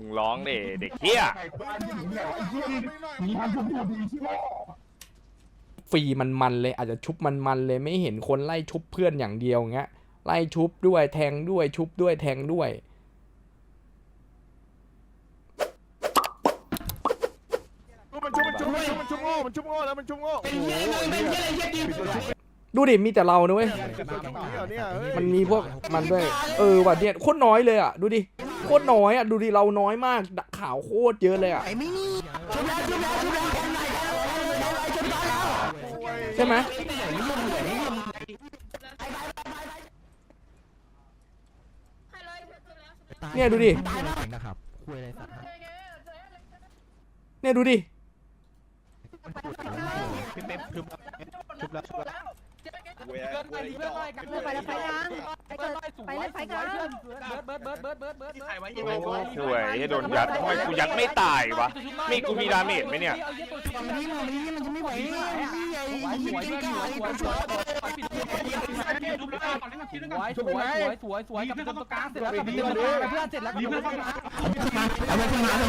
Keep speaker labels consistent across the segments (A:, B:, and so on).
A: มึงร้องดิเด็กเฮีย
B: ฟรีมันมันๆเลยอาจจะชุบมันมันๆเลยไม่เห็นคนไล่ชุบเพื่อนอย่างเดียวเงี้ยไล่ชุบด้วยแทงด้วยชุบด้วยแทงด้วย
C: มันชุบมันชุบมันชุบมันชุ
D: บโ
C: ง่มันชุบ
D: โ
C: ง
D: ่
C: แล
D: ้วมันชุบโง่โอ้โห
C: เนี่ย
B: ดูดิมีแต่เรานะเว้ย
D: เนี่ยเฮ้ย
B: มันมีพวกมันด้วย เออว่ะเนี่ยโคตรน้อยเลยอะ ดูดิ โคตรน้อยอะดูดิเราน้อยมากข่าวโคตรเยอะเลยอะใช่ไหมเนี่ยดูดินะครับคุยอะไรสักเนี่ยดูดิ
E: พี่เป๊ปชุบแล้วชุบแล้วเกินไปเพื่อนหน่อยกลับเพื่อนไปแล้วไปกัน
F: ไปเกิดไปเล่นไฟเกิดเบิร
E: ์ดเ
F: บิ
E: ร
F: ์ดเบิร์ดเบิร์ดเบิร์ดเบิร์ดถ่ายไว
E: ้
A: ยังไงสวยให้โดนยัดทำไมกูยัดไม่ตายวะ มีกูมีดาเมจไหมเนี่ย
F: มันนี่มันนี่มันจะไม่ไหวนี่ใหญ่ยิ่งกินก้าวไอ้คนชั่ว
G: สวยสวยสวยสวยกับ
F: ตรงกลางเสร็จแล้วกับตรงกลางเพื่อนเ
G: สร
F: ็
G: จแล
F: ้วกับเพื่อนเข้ามดเอาเพื่อนมาเอาเ
H: พื่อนมาเอา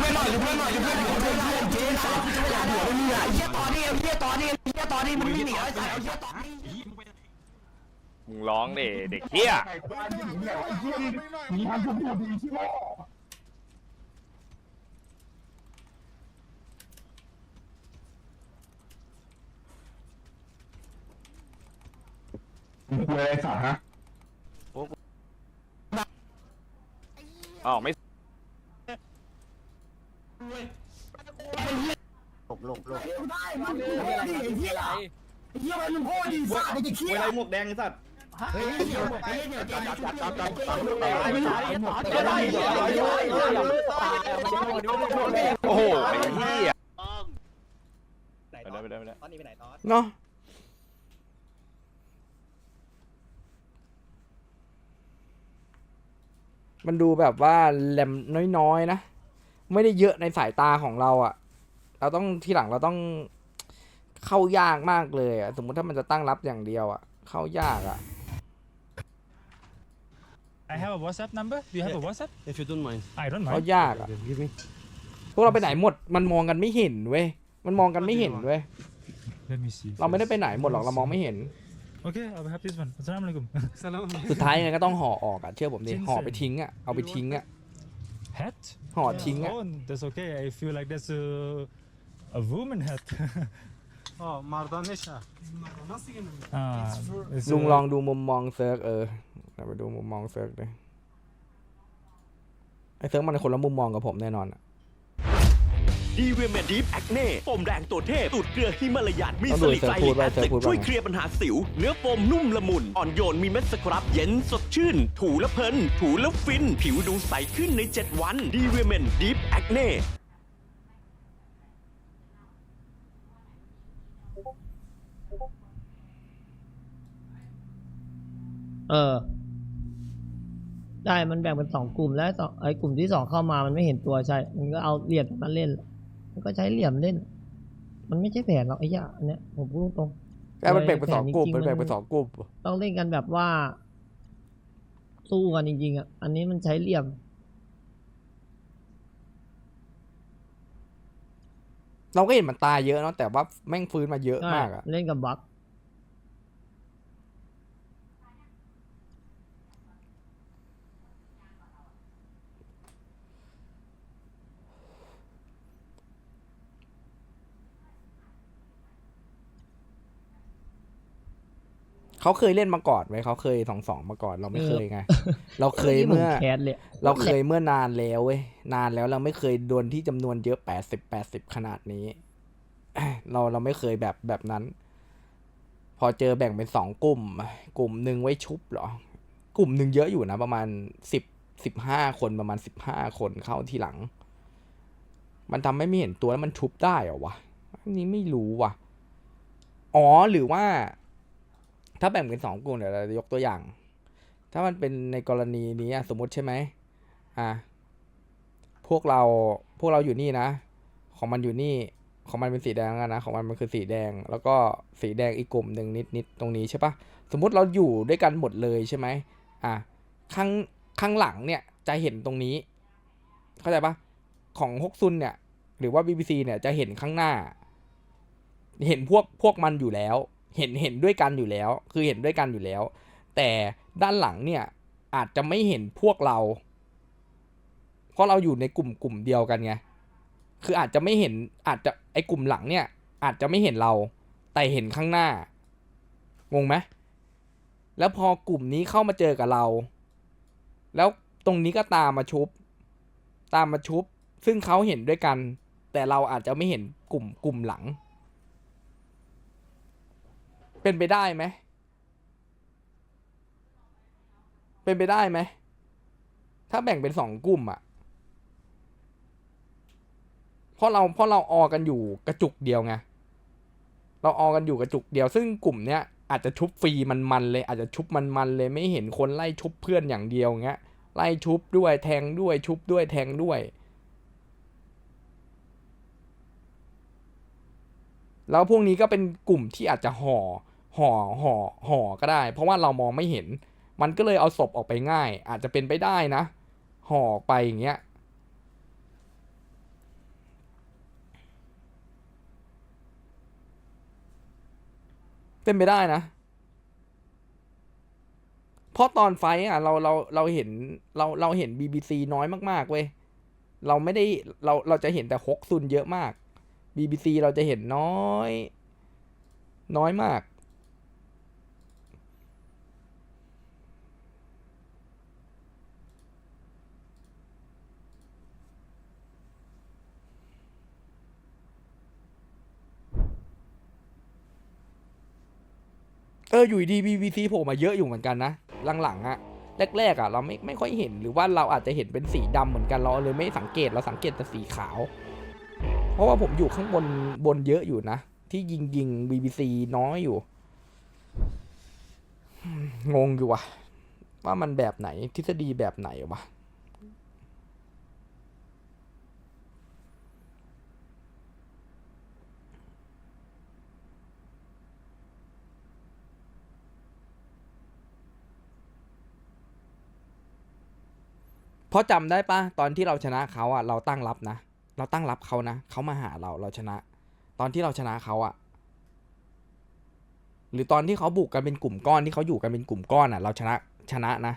I: เพื่อ
H: นห
I: น่อยเพื่อนหน่
H: อ
I: ยเพื่อนหน่อย
H: เพื่อดหน่อยเจ๊สาวจะไม่หลับหัวไม่
I: มี
H: อะเยี่ยต่อนี่เยี่ยต่อนี่เยี่ยต่อนี่มันไม่หนีไอ้สาวเยี่ยต่อนี่
A: มึงร้องเด็กเฮียไ
I: อ้เนี่ยะมึงเลัวอะไรสัตว์ฮะ
A: อ้าวไม่ห
E: ลบหลบหลบได้ม
I: ัน
F: โง่ดิไอ้เ
I: หี
F: ้ยไอ้เหี้ย
I: มันโง่ดีสัตว์ไอ้เด็กเหี้ยไ
E: อ้หมวกแดงไอ้สัตว์
A: โอ้โหไอ้เฮียไ
E: หนไปตได้อนไปได้ไปได
A: ้
E: ตอนนี้ไปไหนตอน
B: เนาะมันดูแบบว่าแหลมน้อยๆนะ ไม่ได้เยอะในสายตาของเราอะเราต้องทีหลังเราต้องเข้ายากมากเลยอะสมมุติถ้ามันจะตั้งรับอย่างเดียวอะเข้ายากอะ
J: I have a WhatsApp number. Do you have a WhatsApp?
K: If you don't mind
J: I don't เข้า mind.
B: ยากอะ
K: give me
B: พวกเราไปไหนหมด มันมองกันไม่เห็นเว้ย มันมองกันไม่เห็นเว้ย
J: Let me see. เราไม่ได้ไปไหนหมดหรอก เรามองไม
B: ่เห็น
J: Okay, I will have this one. Assalamualaikum.
B: สุดท้ายยังไงก็ต้องห่อออกอะเชื่อผมดิ จริงสิ ห่อไปทิ้งอะเอาไปทิ้งอะ
J: hat?
B: ห่อทิ้งอะ
J: Oh, that's okay. I feel like that's a a woman hat.
K: Oh Mardanesha
J: ah, it's ลุง a- ลอ
B: งดูมุมมองเซิร์กเออ เราไปดูมุมมองเซิร์กเลยไอเซิร์กมันคนละมุมมองกับผมแน่นอนอะ
L: ดีเวเมดีฟแอคเน่โฟมแดงตัวเทพสูตรเกลือฮิมาลายันมีต้องสดูลิดเธอไลพูลิดกว่าแอเธอซิดพูดว่าช่วยเคลียร์ปัญหาสิว เนื้อโฟมนุ่มละมุน อ่อนโยนมีเม็ดสครับ เย็นสดชื่น ถูแล้วเพลิน ถูแล้วฟิน ผิวดูใสขึ้นใน 7 วันดีเวเมนดีฟแอคเน่
M: เออ ได้มันแบ่งเป็นสองกลุ่มแล้วสองไอ้กลุ่มที่สองเข้ามามันไม่เห็นตัวใช่ มันก็เอาเหลี่ยมมาเล่น มันก็ใช้เหลี่ยมเล่น มันไม่ใช่แผนหรอกไอ้เหี้ยอันเนี้ยผมพูดตรง
B: แกมันแบ่งเป็นสองกลุ่มแต่มันจริงๆแบ่งเป็นมันสองกลุ่ม
M: ต้องเล่นกันแบบว่า สู้กันจริงๆอะ อันนี้มันใช้เหลี่ยม
B: เราก็เห็นมันตายเยอะเนาะแต่ว่าแม่งฟื้นมาเยอะมากอะ
M: เล่นกับบัค
B: เขาเคยเล่นมาก่อนไหมเขาเคยสองสองมาก่อนเราไม่เคยไง เราเคยนี่เมื่อแ
M: คสเลยเราเค
B: ยเมื่อนานแล้วเว้ยนานแล้วเราไม่เคยโดนที่จำนวนเยอะแปดสิบแปดสิบขนาดนี้เราเราไม่เคยแบบแบบนั้น พอเจอแบ่งเป็นสองกลุ่ม กลุ่มหนึ่งไว้ชุบเหรอ กลุ่มหนึ่งเยอะอยู่นะ ประมาณสิบสิบห้าคนประมาณสิบห้าคนเข้าทีหลัง มันทำให้ไม่เห็นตัวแล้วมันชุบได้เหรอวะอันนี้ไม่รู้ว่ะอ๋อหรือว่า ถ้าแบ่งเป็นสองกลุ่มเดี๋ยวเราจะยกตัวอย่าง ถ้ามันเป็นในกรณีนี้สมมติใช่ไหมอะพวกเราพวกเราอยู่นี่นะ ของมันอยู่นี่ของมันเป็นสีแดงแล้วกันนะ ของมันมันคือสีแดง แล้วก็สีแดงอีกกลุ่มหนึ่งนิดนิดตรงนี้ใช่ปะสมมุติเราอยู่ด้วยกันหมดเลยใช่ไหมอะข้างข้างหลังเนี่ยจะเห็นตรงนี้ เข้าใจปะของฮกซุนเนี่ย หรือว่า BBC เนี่ยจะเห็นข้างหน้า เห็นพวกพวกมันอยู่แล้ว เห็นเห็นด้วยกันอยู่แล้ว คือเห็นด้วยกันอยู่แล้ว แต่ด้านหลังเนี่ยอาจจะไม่เห็นพวกเรา เพราะเราอยู่ในกลุ่มกลุ่มเดียวกันไงคืออาจจะไม่เห็นอาจจะไอ้กลุ่มหลังเนี่ย อาจจะไม่เห็นเรา แต่เห็นข้างหน้างงไหมแล้วพอกลุ่มนี้เข้ามาเจอกับเรา แล้วตรงนี้ก็ตามมาชุบ ตามมาชุบ ซึ่งเขาเห็นด้วยกัน แต่เราอาจจะไม่เห็นกลุ่มกลุ่มหลัง เป็นไปได้ไหม เป็นไปได้ไหม ถ้าแบ่งเป็นสองกลุ่มอะเพราะเราเพราะเราออกันอยู่กระจุกเดียวไง เราออกันอยู่กระจุกเดียว ซึ่งกลุ่มเนี้ยอาจจะชุบฟรีมันๆเลย อาจจะชุบมันๆเลยไม่เห็นคนไล่ชุบเพื่อนอย่างเดียวเงี้ย ไล่ชุบด้วยแทงด้วยชุบด้วยแทงด้วย แล้วพวกนี้ก็เป็นกลุ่มที่อาจจะห่อ ห่อห่อห่อก็ได้ เพราะว่าเรามองไม่เห็น มันก็เลยเอาศพออกไปง่าย อาจจะเป็นไปได้นะ ห่อไปอย่างเงี้ยเป็นไปได้นะ เพราะตอนไฟอะเราเราเราเห็นเราเราเห็น BBC น้อยมากๆเว้ย เราไม่ได้เราเราจะเห็นแต่ฮกซุนเยอะมาก BBC เราจะเห็นน้อย น้อยมาก เอออยู่ดี BBC โผล่มาเยอะอยู่เหมือนกันนะหลังๆอะแรกๆอะเราไม่ไม่ค่อยเห็นหรือว่าเราอาจจะเห็นเป็นสีดำเหมือนกันเราเลยไม่สังเกตเราสังเกตแต่สีขาว เพราะว่าผมอยู่ข้างบนบนเยอะอยู่นะ ที่ยิงยิง BBC น้อยอยู่ งงอยู่ว่ะว่ามันแบบไหนทฤษฎีแบบไหนวะ เพราะจำได้ปะตอนที่เราชนะเขาอะเราตั้งรับนะ เราตั้งรับเขานะเขามาหาเราเราชนะ ตอนที่เราชนะเขาอะหรือตอนที่เขาบุกกันเป็นกลุ่มก้อนที่เขาอยู่กันเป็นกลุ่มก้อนอะเราชนะชนะนะ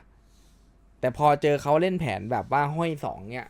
B: แต่พอเจอเขาเล่นแผนแบบว่าห้อยสองเนี่ย